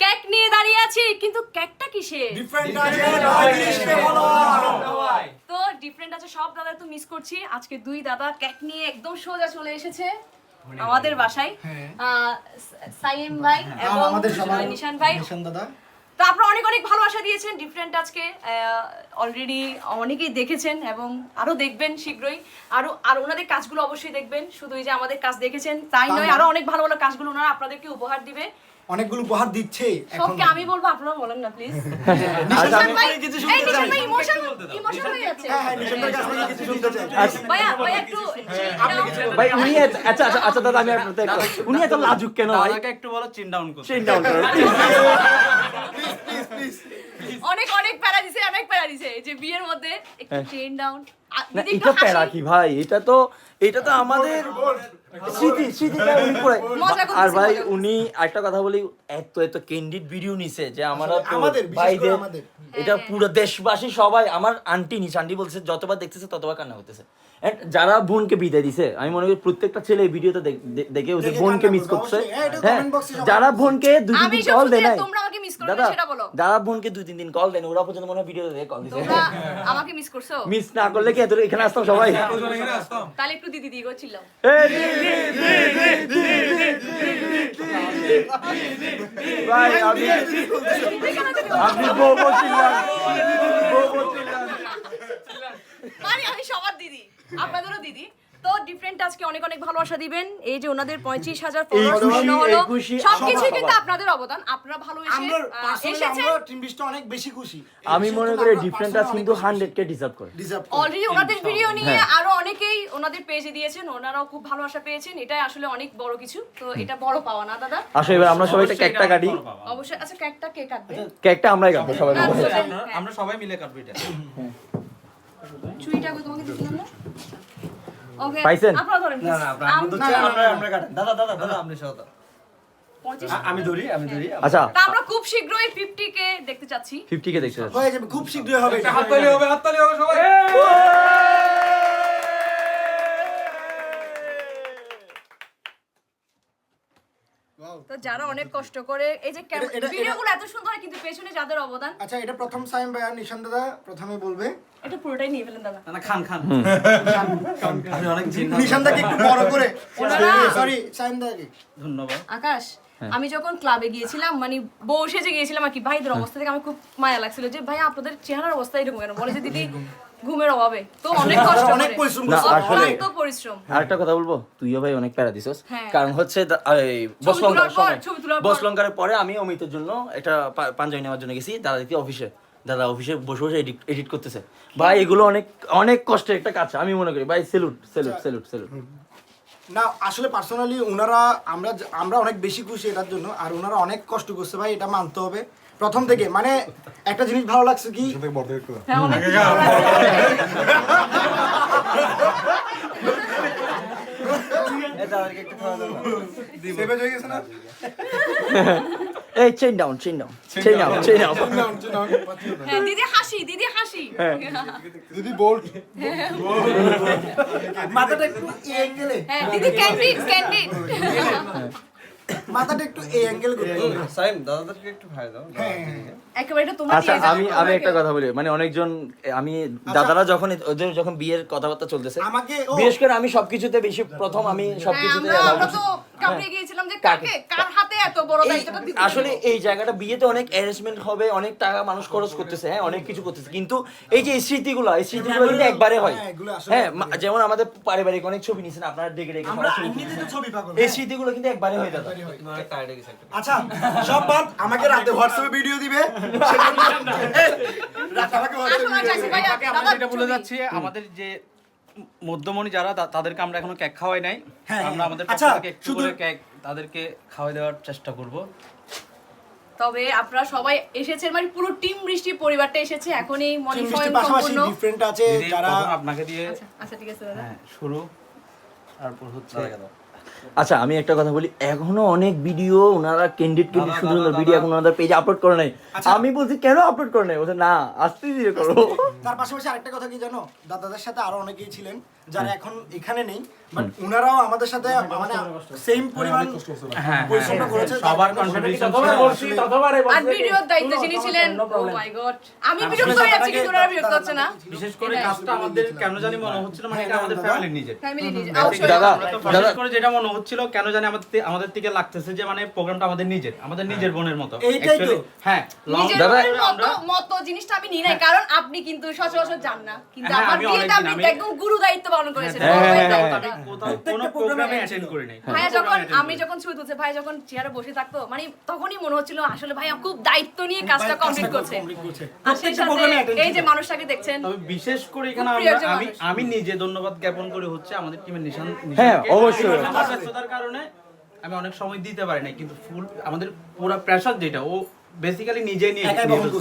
Cake নিয়ে দাঁড়িয়ে আছি কিন্তু কেকটা কিসের? ডিফারেন্ট আছে নয় তো ডিফারেন্ট আছে সব দাদা তো মিস করছি। আজকে দুই দাদা কেক নিয়ে একদম সোজা চলে এসেছে আমাদের বাসায়। আহ, সাইম ভাই এবং নিশান ভাই। নিশান দাদা। তো আপনারা অনেক অনেক ভালোবাসা দিয়েছেন ডিফারেন্ট আজকে অলরেডি অনেকেই দেখেছেন এবং আরও দেখবেন শীঘ্রই। আরও আর ওনাদের কাজগুলো অবশ্যই দেখবেন। শুধু এই যে আমাদের কাজ দেখেছেন তাই নয় আরও অনেক ভালো ভালো কাজগুলো ওনারা আপনাদেরকে উপহার দিবে। অনেকগুলো উপহার দিচ্ছে এখন। সবকে আমি বলব আপনারা বলেন না প্লিজ আচ্ছা, নিশান ভাই কিছু শুনতে চাই। ভাই ইমোশন ইমোশন হয়ে যাচ্ছে। হ্যাঁ হ্যাঁ নিশানদার কাছ থেকে কিছু শুনতে চাই। ভাইয়া ভাইয়া একটু ভাই উনি আচ্ছা আচ্ছা আচ্ছা দাদা আমি আপনাদের একটু- উনি এত লাজুক কেন? ভাই দাদাকে একটু বলো চিন ডাউন করো। অনেক অনেক প্যারা দিছে অনেক প্যারা দিছে। এই যে বিয়ের মধ্যে একটু চেইন ডাউন এটা প্যারা কি ভাই? এটা তো এটা তো আমাদের স্মৃতি আর ভাই উনি একটা কথা বলি এত এত ক্যান্ডিড ভিডিও নিছে যে আমরা আমাদের, বিশেষ করে ভাইদের আমাদের। এটা পুরো দেশবাসী সবাই আমার আন্টি নিস আন্টি বলছে যতবার দেখতেছে ততবার কান্না করতেছে। যারা বোনকে বিদায় দিছে আমি মনে করি প্রত্যেকটা ছেলে এই ভিডিওটা দেখে ওদের বোনকে মিস করছে হ্যাঁ যারা বোনকে দুই তিন দিন কল দেয় দাদা যারা বোনকে দুই তিন দিন কল দেন ওরা পর্যন্ত মনে হয় ভিডিওটা দেখে কল দিছে আমাকে মিস করছ মিস না করলে কি এদের এখানে আসতাম সবাই তাহলে একটু দিদি দিদি করছিলাম ভাই আমি আপনাদেরও দিদি। তো ডিফারেন্ট আজকে অনেক অনেক ভালোবাসা দিবেন। এই যে ওনাদের পঁয়ত্রিশ হাজার হলো। সবার। কিন্তু আপনাদের অবদান। আপনারা বিশটা অনেক বেশি খুশি। আমি মনে করি ডিফারেন্ট আছে কিন্তু হান্ড্রেড কে ডিজার্ভ করে। অলরেডি ওনাদের ভিডিও নিয়ে হ্যাঁ। আরও অনেকেই ওনাদের পেজে দিয়েছেন। ওনারাও খুব ভালোবাসা পেয়েছেন। এটাই আসলে অনেক বড় কিছু। তো এটা বড় পাওয়া না দাদা? আসো এবার আমরা সবাই একটা কেকটা কাটি। অবশ্যই। আচ্ছা কেকটা কে কাটবে? কেকটা আমরাই কাটবো সবাই মিলে। আচ্ছা, হ্যাঁ। আমরা সবাই মিলে কাটবো এটা। চুইটা কই তোমাকে দিছিলাম না? ওকে পাইছেন? আপনারা ধরেন please। আম- দাদা দাদা দাদা আপনি সহ আমি ধরি আমি ধরি। আচ্ছা। আমরা খুব শীঘ্রই ফিফটি কে দেখতে চাচ্ছি। ফিফটি কে দেখতে হয়ে যাবে খুব শীঘ্রই হবে এটা। হাততালি হবে হাততালি হবে সবাই। তো যারা অনেক কষ্ট করে এই যে ভিডিওগুলো এত সুন্দর কিন্তু পেছনে যাদের অবদান। আচ্ছা এটা প্রথম সাইম ভাই আর নিশান দাদা প্রথমে বলবে। এটা পুরোটাই নিয়ে ফেলেন দাদা। না খান খান। আমি অনেক নিশান দাকে একটু বড় করে। সরি সাইম দাকে ধন্যবাদ। আকাশ আমি যখন ক্লাবে গিয়েছিলাম মানে বউ সেজে গিয়েছিলাম আর কি ভাইদের অবস্থা থেকে আমি খুব মায়া লাগছিল যে ভাই আপনাদের চেহারার অবস্থা এরকম কেন? বলে যে দিদি ঘুমের অভাবে। তো অনেক কষ্ট অনেক। পরিশ্রম অক্লান্ত আরেকটা কথা বলব? তুইও ভাই অনেক প্যারা দিছস হ্যাঁ। কারণ হচ্ছে বসলঙ্কার সময় পর। বসলঙ্কারের পরে আমি অমিতের জন্য একটা পা- পাঞ্জাবি নেওয়ার জন্য গেছি। দাদা দেখি অফিসে। দাদা অফিসে বসে বসে এডিট এডিট করতেছে। ভাই এগুলো অনেক অনেক কষ্টের একটা কাজ। আমি মনে করি ভাই সেলুট সেলুট সেলুট সেলুট না আসলে পার্সোনালি ওনারা আমরা আমরা অনেক বেশি খুশি এটার জন্য আর ওনারা অনেক কষ্ট করছে ভাই এটা মানতে হবে। প্রথম থেকে মানে একটা জিনিস ভালো লাগছে কি? হ্যাঁ। সেভেজ হয়ে গেছে না? এই chain down chain down chain down chain down down হ্যাঁ দিদি হাসি দিদি হাসি মাথাটা একটু অ্যাঙ্গেলে হ্যাঁ দিদি ক্যান্ডিড ক্যান্ডিড মাথাটা একটু এই অ্যাঙ্গেল করতে হবে। সাইম দাদাদেরকে একটু ভাই দাও একেবারে তোমার আচ্ছা আমি আমি একটা কথা বলি। মানে অনেকজন আমি দাদারা যখন ওদের যখন বিয়ের কথাবার্তা চলতেছে আমাকে বিশেষ করে আমি সবকিছুতে বেশি প্রথম আমি হ্যাঁ, সবকিছুতে আমরা allow আমরা করছি। তো কাপড়ে গিয়েছিলাম যে কাকে? কাকে? কার হাতে এত বড় দায়িত্বটা দিতে আসলে এই জায়গাটা বিয়েতে অনেক অ্যারেঞ্জমেন্ট হবে অনেক টাকা মানুষ খরচ করতেছে হ্যাঁ অনেক কিছু করতেছে। কিন্তু এই যে স্মৃতিগুলো এই স্মৃতিগুলো কিন্তু একবারে হয়। হ্যাঁ, এগুলো আসলে হ্যাঁ মা- যেমন আমাদের পারিবারিক অনেক ছবি নিছেন আপনারা ডেকে ডেকে ছবি এই স্মৃতিগুলো কিন্তু একবারে হয় যাবে হয়ে আচ্ছা সব বাদ আমাকে রাতে হোয়াটসঅ্যাপে ভিডিও দিবে এই, রাতে হোয়াটসঅ্যাপে ভিডিও বলে যাচ্ছি আমাদের যে মধ্যমণি যারা তাদেরকে আমরা এখনও কেক খাওয়াই নাই। হ্যাঁ, আমরা আমাদের পক্ষ আচ্ছা, থেকে একটু শুধু- করে কেক তাদেরকে খাওয়াই দেওয়ার চেষ্টা করব। তবে আপনারা সবাই এসেছেন মানে পুরো টিম বৃষ্টি পরিবারটা এসেছে এখন এই মনি মিষ্টি সম্পূর্ণ ডিফারেন্ট আছে যারা আপনাকে দিয়ে আচ্ছা আচ্ছা ঠিক আছে দাদা। হ্যাঁ শুরু। তারপর হচ্ছে আচ্ছা আমি একটা কথা বলি এখনও অনেক ভিডিও ওনারা ক্যান্ডিড ক্যান্ডিড সুন্দর সুন্দর ভিডিও এখন ওনাদের পেজে আপলোড করে নাই। আমি বলছি কেন আপলোড করে নাই? বলছে না আস্তে ধীরে করো। তার পাশাপাশি আরেকটা কথা কি জানো? দাদাদের সাথে আরও অনেকেই ছিলেন যারা এখন এখানে নেই বাট উনারাও আমাদের সাথে মানে সেম পরিমাণ হ্যাঁ পরিশ্রমটা করেছে সবার যার কারণে কন্ট্রিবিউশন আর ভিডিওর দায়িত্বে যিনি ছিলেন ও মাই গড আমি বিরক্ত হয়ে যাচ্ছি কিন্তু ওনারা বিরক্ত হচ্ছে না। বিশেষ করে কাজটা আমাদের কেন জানি মনে হচ্ছিল মানে এটা আমাদের ফ্যামিলির নিজের। ফ্যামিলি নিজে দাদা, দাদা, করে যেটা মনে হচ্ছিল কেন জানি আমাদের আমাদের থেকে লাগতেছে যে মানে প্রোগ্রামটা আমাদের নিজের আমাদের নিজের বোনের মতো। এইটাই তো। হ্যাঁ দাদা- মতো জিনিসটা আমি নিই নাই কারণ আপনি কিন্তু সচরাচর যান না। কিন্তু হ্যাঁ, আমার বিয়েতে আপনি একদম গুরু দায়িত্ব পালন করেছেন। হ্যাঁ, হ্যাঁ, কোনো প্রোগ্রামে অ্যাটেন্ড করি নাই ভাইয়া যখন আমি যখন ছবি তুলছে ভাই যখন চেয়ারে বসে থাকতো মানে তখনই মনে হচ্ছিল আসলে ভাইয়া খুব দায়িত্ব নিয়ে কাজটা কমপ্লিট করছে। আর সেই সাথে এই যে মানুষটাকে দেখছেন তবে বিশেষ করে এখানে আমি আমি নিজে ধন্যবাদ জ্ঞাপন করে হচ্ছে আমাদের টিমের নিশান হ্যাঁ, অবশ্যই। ব্যস্ততার কারণে আমি অনেক সময় দিতে পারি না কিন্তু ফুল আমাদের পুরো প্রেশার যেটা ও বেসিক্যালি নিজে নিয়ে।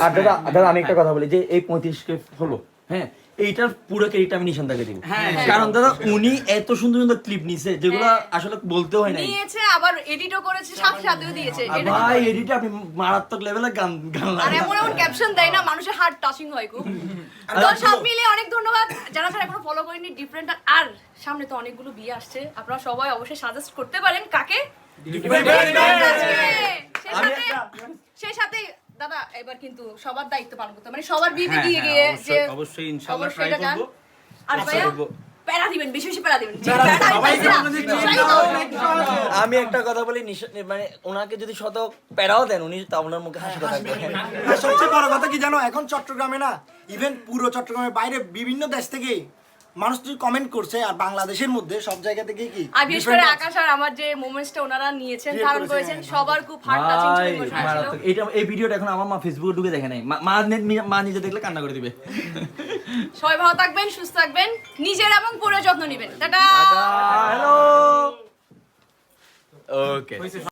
আর দাদা দাদা আমি একটা কথা বলি যে এই পঁয়ত্রিশ কে হলো হ্যাঁ এইটার পুরো ক্রেডিট আমি নিশান দাকে দিব। হ্যাঁ, হ্যাঁ। কারণ দাদা উনি এত সুন্দর সুন্দর ক্লিপ নিছে যেগুলো হ্যাঁ। আসলে বলতে হয় নাই। নিয়েছে আবার এডিটও করেছে সাথে সাথেও দিয়েছে ভাই এডিটে আপনি মারাত্মক লেভেলে গান গান আর এমন এমন ক্যাপশন দেয় না মানুষের হার্ট টাচিং হয় খুব। তো সব মিলিয়ে অনেক ধন্যবাদ। যারা যারা এখনও ফলো করেনি ডিফারেন্ট আর সামনে তো অনেকগুলো বিয়ে আসছে। আপনারা সবাই অবশ্যই সাজেস্ট করতে পারেন কাকে। সেই সাথে সেই সাথে দাদা এবার কিন্তু সবার দায়িত্ব পালন করতে মানে সবার বিয়েতে হ্যাঁ, গিয়ে হ্যাঁ, গিয়ে যে অবশ্যই, ইনশাআল্লাহ গান। করব। আর ভাইয়া প্যারা দিবেন বেশি বেশি প্যারা দিবেন। আমি একটা কথা বলি মানে ওনাকে যদি শত প্যারাও দেন উনি তা ওনার মুখে হাসি থাকবে সবচেয়ে বড় কথা কি জানো এখন চট্টগ্রামে না ইভেন পুরো চট্টগ্রামের বাইরে বিভিন্ন দেশ থেকে মানুষ যদি কমেন্ট করছে আর বাংলাদেশের মধ্যে সব জায়গা থেকে কি আর বিশেষ করে আকাশ আর আমার যে মোমেন্টসটা ওনারা নিয়েছেন ধারণ করেছেন। সবার খুব হার্ট টাচিং ছিল। এটা এই ভিডিওটা এখন আমার মা ফেসবুকে ঢুকে দেখে নাই। মা- মা মা নিজে দেখলে কান্না করে দিবে। সবাই ভালো থাকবেন সুস্থ থাকবেন নিজের এবং পুরো যত্ন নেবেন। টাটা! Hello okay